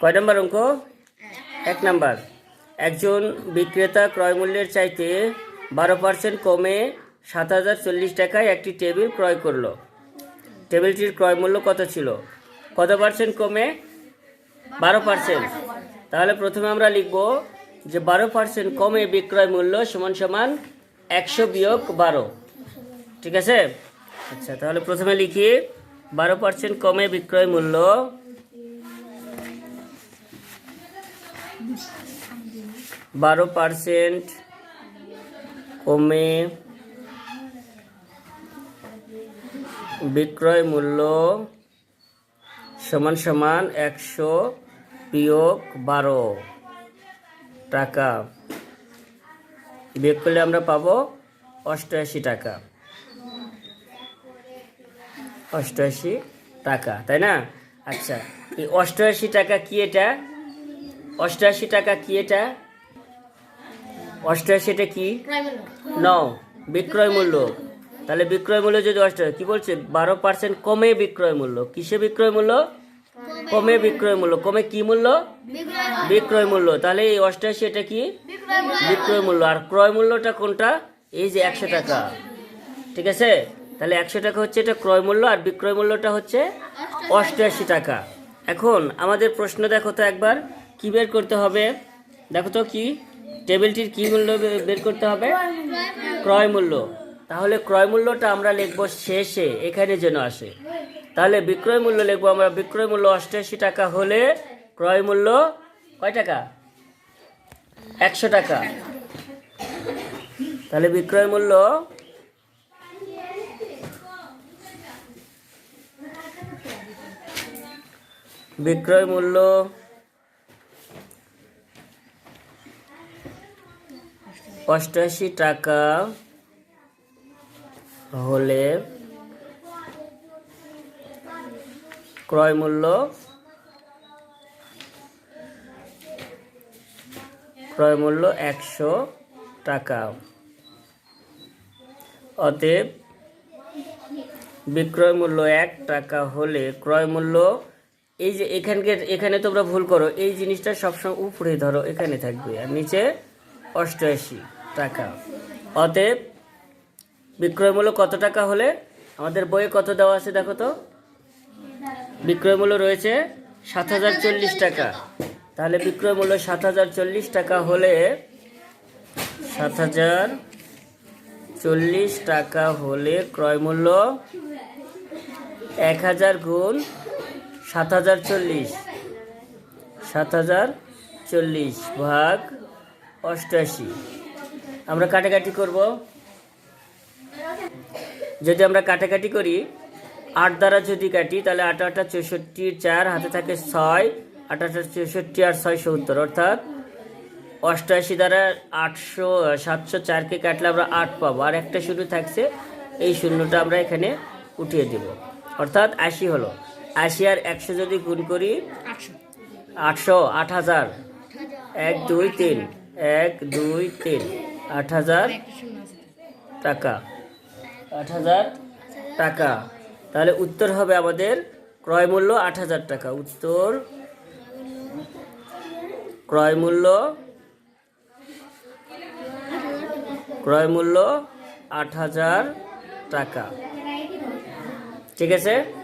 কয় নম্বর অঙ্ক? এক নাম্বার। একজন বিক্রেতা ক্রয় মূল্যের চাইতে বারো পার্সেন্ট কমে সাত হাজার চল্লিশ টাকায় একটি টেবিল ক্রয় করল। টেবিলটির ক্রয় মূল্য কত ছিল? কত পার্সেন্ট কমে? বারো পার্সেন্ট। তাহলে প্রথমে আমরা লিখব যে বারো পার্সেন্ট কমে বিক্রয় মূল্য সমান সমান একশো বিয়োগ বারো। ঠিক আছে? আচ্ছা তাহলে প্রথমে লিখি, বারো পার্সেন্ট কমে বিক্রয় মূল্য বারো পার্সেন্ট কমে বিক্রয় মূল্য সমান সমান একশো বিয়োগ বারো টাকা। বিয়োগ করলে আমরা পাবো অষ্টআশি টাকা। অষ্টআশি টাকা, তাই না? আচ্ছা এই অষ্টআশি টাকা কি এটা? অষ্টআশি টাকা কি এটা? অষ্টআশি এটা কি? ন বিক্রয় মূল্য। তাহলে বিক্রয় মূল্য যদি অষ্ট কি বলছে? বারো পার্সেন্ট কমে বিক্রয় মূল্য। কিসে বিক্রয় মূল্য? কমে বিক্রয় মূল্য। কমে কি মূল্য? বিক্রয় মূল্য। তাহলে এই অষ্টআশি এটা কি? বিক্রয় মূল্য। আর ক্রয় মূল্যটা কোনটা? এই যে একশো টাকা। ঠিক আছে? তাহলে একশো টাকা হচ্ছে এটা ক্রয় মূল্য আর বিক্রয় মূল্যটা হচ্ছে অষ্টআশি টাকা। এখন আমাদের প্রশ্ন দেখো তো একবার। কি বের করতে হবে? দেখো তো কি, টেবিলটির কি মূল্য বের করতে হবে? ক্রয় মূল্য। তাহলে ক্রয় মূল্যটা আমরা লিখব শেষে, এখানে যেন আসে। তাহলে বিক্রয় মূল্য লিখব আমরা। বিক্রয় মূল্য অষ্টআশি টাকা হলে ক্রয় মূল্য কয় টাকা? একশো টাকা। তাহলে বিক্রয় মূল্য বিক্রয় মূল্য অষ্টআশি টাকা হলে ক্রয় মূল্য ক্রয় মূল্য একশো টাকা। অতএব বিক্রয় মূল্য এক টাকা হলে ক্রয় মূল্য, এই যে এখানকার, এখানে তোমরা ভুল করো, এই জিনিসটা সবসময় উপরে ধরো, এখানে থাকবে। আর নিচে অষ্টআশি টাকা। অতএব বিক্রয় মূল্য কত টাকা হলে? আমাদের বইয়ে কত দেওয়া আছে দেখো তো? বিক্রয় মূল্য রয়েছে সাত হাজার চল্লিশ টাকা। তাহলে বিক্রয় মূল্য সাত হাজার চল্লিশ টাকা হলে সাত হাজার চল্লিশ টাকা হলে ক্রয় মূল্য এক হাজার গুণ সাত হাজার চল্লিশ। সাত হাজার চল্লিশ ভাগ অষ্টআশি। আমরা কাটাকাটি করব। যদি আমরা কাটাকাটি করি আট দ্বারা যদি কাটি তাহলে আট আটা চৌষট্টি চার হাতে থাকে ছয় আট আটা চৌষট্টি আর ছয় সত্তর অর্থাৎ অষ্টআশি দ্বারা আটশো সাতশো চারকে কাটলে আমরা আট পাবো। আর একটা শূন্য থাকছে এই শূন্যটা আমরা এখানে উঠিয়ে দেব। অর্থাৎ আশি হলো। আশি আর একশো যদি গুণ করি আটশো আট হাজার। এক দুই তিন। এক, দুই, তিন। আট হাজার টাকা। আট হাজার টাকা। তাহলে উত্তর হবে আমাদের ক্রয় মূল্য আট হাজার টাকা। উত্তর ক্রয় মূল্য ক্রয় মূল্য আট হাজার টাকা। ঠিক আছে?